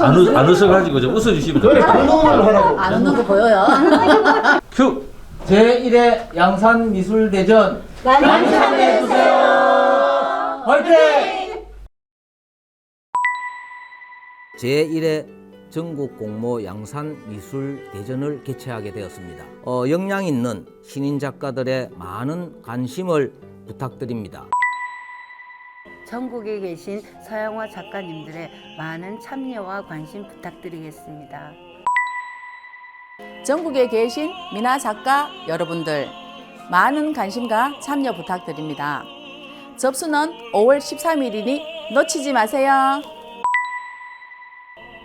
예? 안 웃, 안 웃어가지고 좀 웃어주시면 그래 됩니다. 운동을 하라고. 안 웃는 거 보여요? 큐! 제1회 양산 미술대전 많이 참여해주세요. 화이팅! 제1회 전국 공모 양산 미술 대전을 개최하게 되었습니다. 어, 역량 있는 신인 작가들의 많은 관심을 부탁드립니다. 전국에 계신 서양화 작가님들의 많은 참여와 관심 부탁드리겠습니다. 전국에 계신 미나 작가 여러분들 많은 관심과 참여 부탁드립니다. 접수는 5월 13일이니 놓치지 마세요.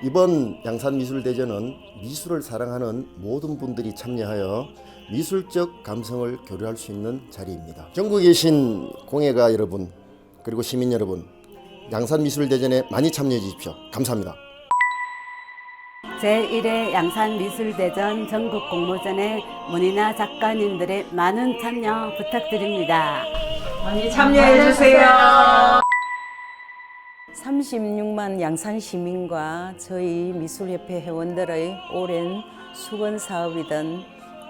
이번 양산미술대전은 미술을 사랑하는 모든 분들이 참여하여 미술적 감성을 교류할 수 있는 자리입니다. 전국에 계신 공예가 여러분 그리고 시민 여러분 양산미술대전에 많이 참여해 주십시오. 감사합니다. 제1회 양산미술대전 전국 공모전에 문이나 작가님들의 많은 참여 부탁드립니다. 많이 참여해 주세요. 36만 양산 시민과 저희 미술협회 회원들의 오랜 수건 사업이던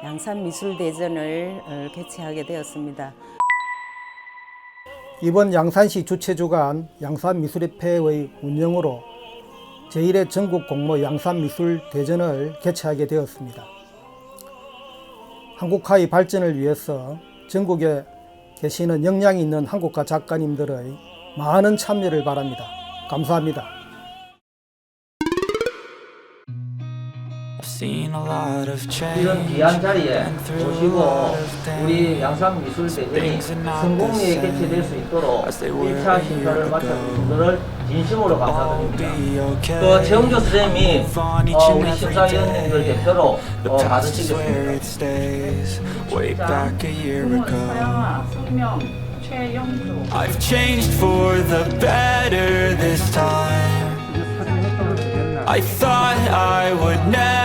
양산 미술대전을 어, 개최하게 되었습니다. 이번 양산시 주최주간 양산미술협회의 운영으로 제1회 전국 공모 양산미술대전을 개최하게 되었습니다. 한국화의 발전을 위해서 전국에 계시는 역량이 있는 한국화 작가님들의 많은 참여를 바랍니다. 감사합니다. 이런 귀한 자리에 모시고 lot of pain. 우리 양산미술대전이 Things are not 성공리에 the 개최될 수 same 있도록 as they were 1차 a 심사를 마친. 분들을 진심으로 감사드립니다. 또 최영조 선생님이 어, 우리 심사위원님들. 대표로 어, 받으시겠습니다. it stays. Way back a year ago. I've changed for the better this time. I thought I would never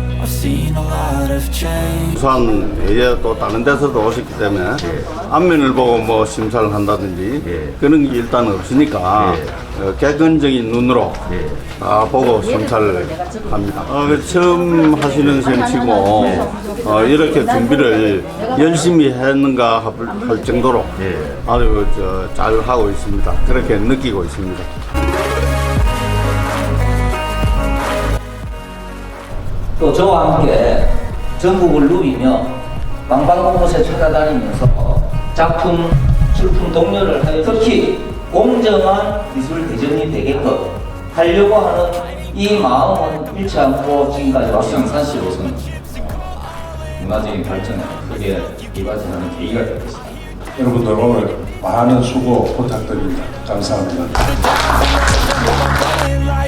우선 이제 또 다른 데서도 오셨기 때문에 앞면을 보고 뭐 심사를 한다든지 그런 게 일단 없으니까 어, 객관적인 눈으로 다 보고 심사를 합니다. 어, 그 처음 하시는 셈치고 어, 이렇게 준비를 열심히 했는가 할- 할 정도로 아주 저, 잘 하고 있습니다. 그렇게 느끼고 있습니다. 또 저와 함께 전국을 누비며 방방곳곳에 찾아다니면서 작품 출품 독려를 하여 특히 공정한 미술 대전이 되게끔 하려고 하는 이 마음은 잃지 않고 지금까지 왔습니다. 양산시로서는 문화적인 발전에 크게 이바지하는 계기가 되겠습니다. 여러분들 오늘 많은 수고 부탁드립니다. 감사합니다.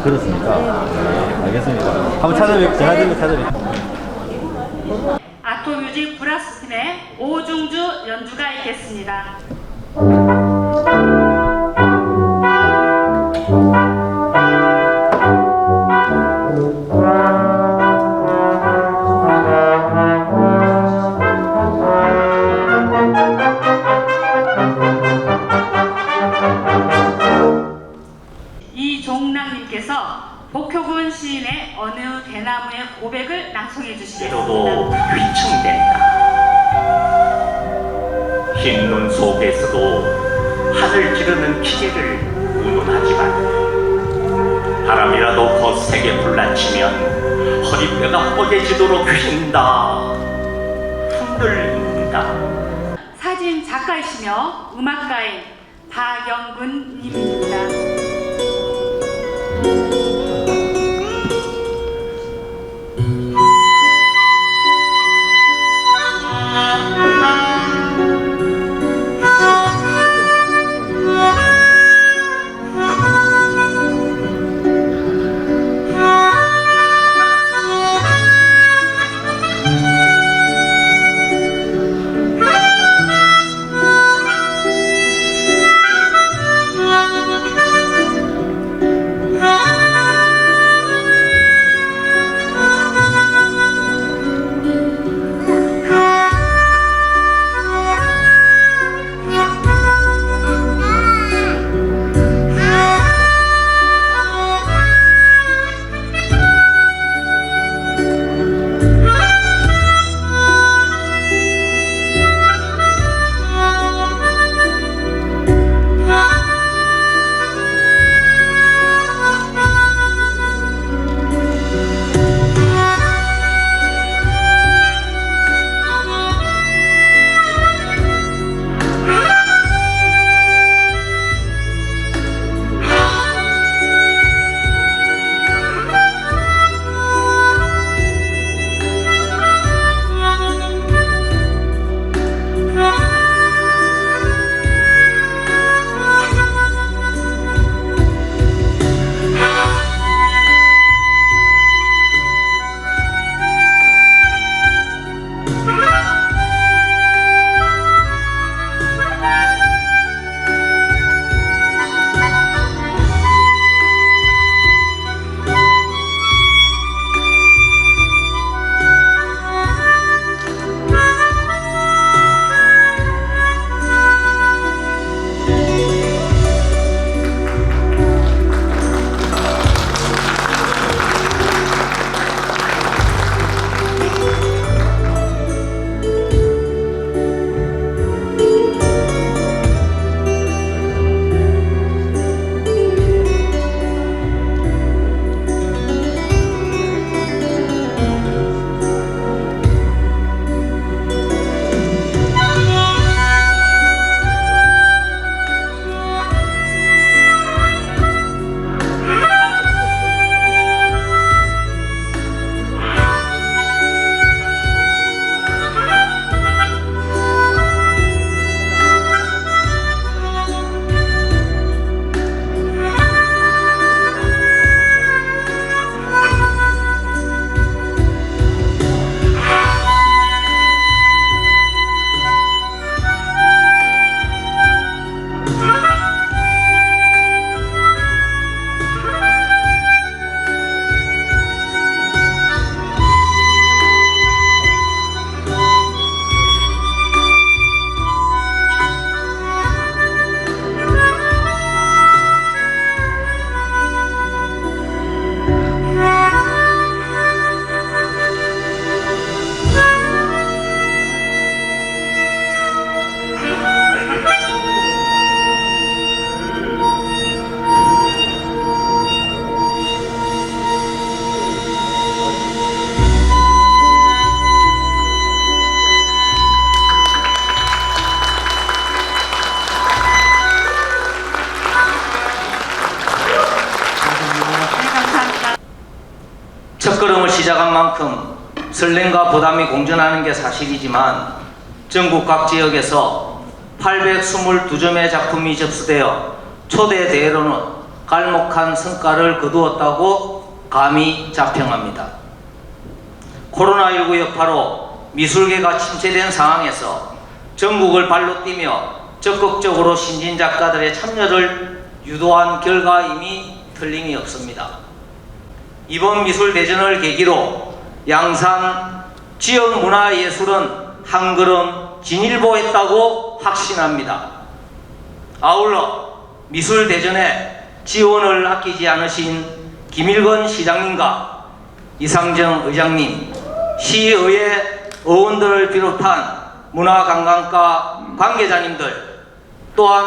아, 그렇습니까? 예, 알겠습니다. 한번 찾아뵙, 전화 드리고 찾아뵙겠습니다. 아토뮤직 브라스 팀의 오중주 연주가 있겠습니다. 목표군 시인의 어느 대나무의 고백을 낭송해 주시겠습니다. 위충된다. 흰 눈 속에서도 하늘 찌르는 기계를 운운하지만 바람이라도 거세게 불라치면 허리뼈가 뻐개지도록 휘인다. 흔들린다. 사진 작가이시며 음악가인 박영근님입니다. 첫걸음을 시작한 만큼 설렘과 부담이 공존하는 게 사실이지만 전국 각 지역에서 822점의 작품이 접수되어 초대 대회로는 갈목한 성과를 거두었다고 감히 자평합니다. 코로나19 여파로 미술계가 침체된 상황에서 전국을 발로 뛰며 적극적으로 신진 작가들의 참여를 유도한 결과임이 틀림이 없습니다. 이번 미술 대전을 계기로 양산 지역 문화 예술은 한 걸음 진일보했다고 확신합니다. 아울러 미술 대전에 지원을 아끼지 않으신 김일건 시장님과 이상정 의장님, 시의회 의원들을 비롯한 문화관광과 관계자님들 또한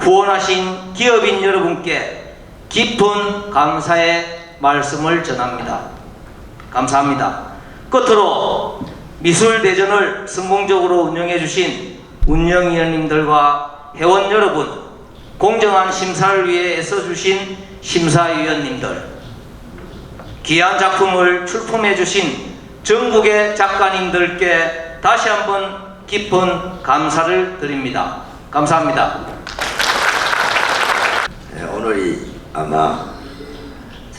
후원하신 기업인 여러분께 깊은 감사의 말씀을 전합니다. 감사합니다. 끝으로 미술대전을 성공적으로 운영해 주신 운영위원님들과 회원 여러분, 공정한 심사를 위해 애써주신 심사위원님들, 귀한 작품을 출품해 주신 전국의 작가님들께 다시 한번 깊은 감사를 드립니다. 감사합니다. 네, 오늘이 아마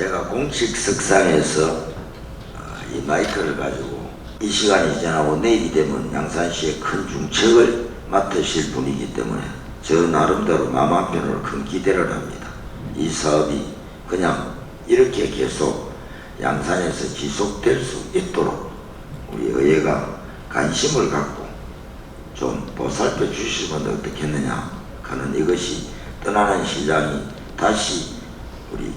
제가 공식 석상에서 어, 이 마이크를 가지고 이 시간이 지나고 내일이 되면 양산시의 큰 중책을 맡으실 분이기 때문에 저 나름대로 마음 한편으로 큰 기대를 합니다. 이 사업이 그냥 이렇게 계속 양산에서 지속될 수 있도록 우리 의회가 관심을 갖고 좀 보살펴 주시면 어떻겠느냐 하는 이것이 떠나는 시장이 다시 우리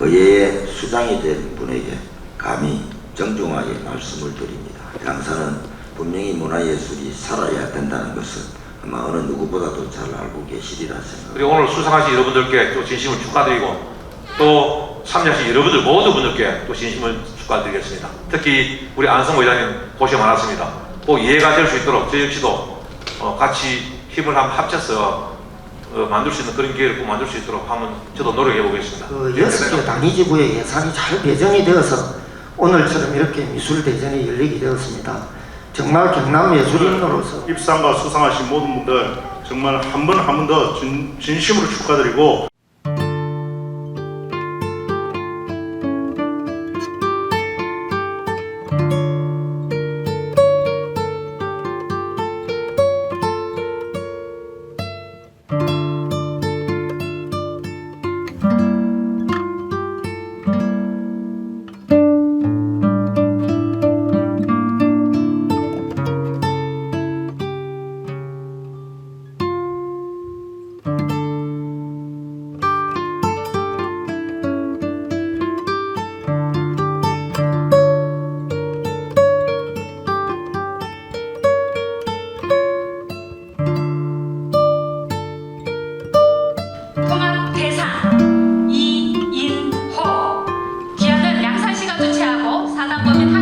의회의 수장이 된 분에게 감히 정중하게 말씀을 드립니다. 양산은 분명히 문화예술이 살아야 된다는 것은 아마 어느 누구보다도 잘 알고 계시리라 생각합니다. 그리고 오늘 수상하신 여러분들께 또 진심을 축하드리고 또 참여하신 여러분들 모든 분들께 또 진심을 축하드리겠습니다. 특히 우리 안성호 회장님 고생 많았습니다. 꼭 이해가 될 수 있도록 저 역시도 어, 같이 힘을 한번 합쳐서 어, 만들 수 있는 그런 기회를 꼭 만들 수 있도록 한번 저도 노력해 보겠습니다. 그 여섯 개 단위지구의 예산이 잘 배정이 되어서 오늘처럼 이렇게 미술 대전이 열리게 되었습니다. 정말 경남 예술인으로서 입상과 수상하신 모든 분들 정말 한 번 한 번 더 진심으로 축하드리고 주